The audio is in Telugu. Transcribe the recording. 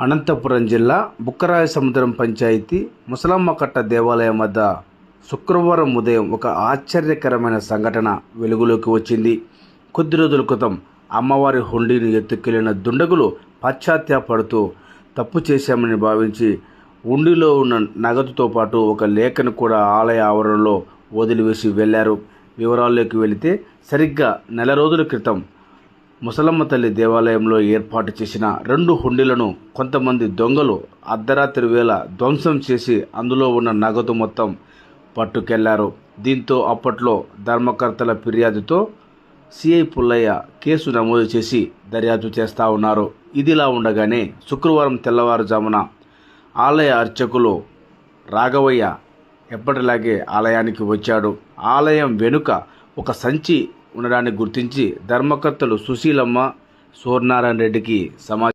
అనంతపురం జిల్లా బుక్కరాయ సముద్రం పంచాయతీ ముసలమ్మకట్ట దేవాలయం వద్ద శుక్రవారం ఉదయం ఒక ఆశ్చర్యకరమైన సంఘటన వెలుగులోకి వచ్చింది. కొద్ది రోజుల క్రితం అమ్మవారి హుండీని ఎత్తుకెళ్ళిన దుండగులు పశ్చాత్తాపడుతూ తప్పు చేశామని భావించి హుండీలో ఉన్న నగదుతో పాటు ఒక లేఖను కూడా ఆలయ ఆవరణలో వదిలివేసి వెళ్ళారు. వివరాల్లోకి వెళితే సరిగ్గా నెల రోజుల క్రితం ముసలమ్మ తల్లి దేవాలయంలో ఏర్పాటు చేసిన రెండు హుండీలను కొంతమంది దొంగలు అర్ధరాత్రి వేళ ధ్వంసం చేసి అందులో ఉన్న నగదు మొత్తం పట్టుకెళ్ళారు. దీంతో అప్పట్లో ధర్మకర్తల ఫిర్యాదుతో సిఐ పుల్లయ్య కేసు నమోదు చేసి దర్యాప్తు చేస్తా ఉన్నారు. ఇదిలా ఉండగానే శుక్రవారం తెల్లవారుజామున ఆలయ అర్చకులు రాఘవయ్య ఎప్పటిలాగే ఆలయానికి వచ్చాడు. ఆలయం వెనుక ఒక సంచి ఉండడాన్ని గుర్తించి ధర్మకర్తలు సుశీలమ్మ సూర్యనారాయణ రెడ్డికి సమాచారం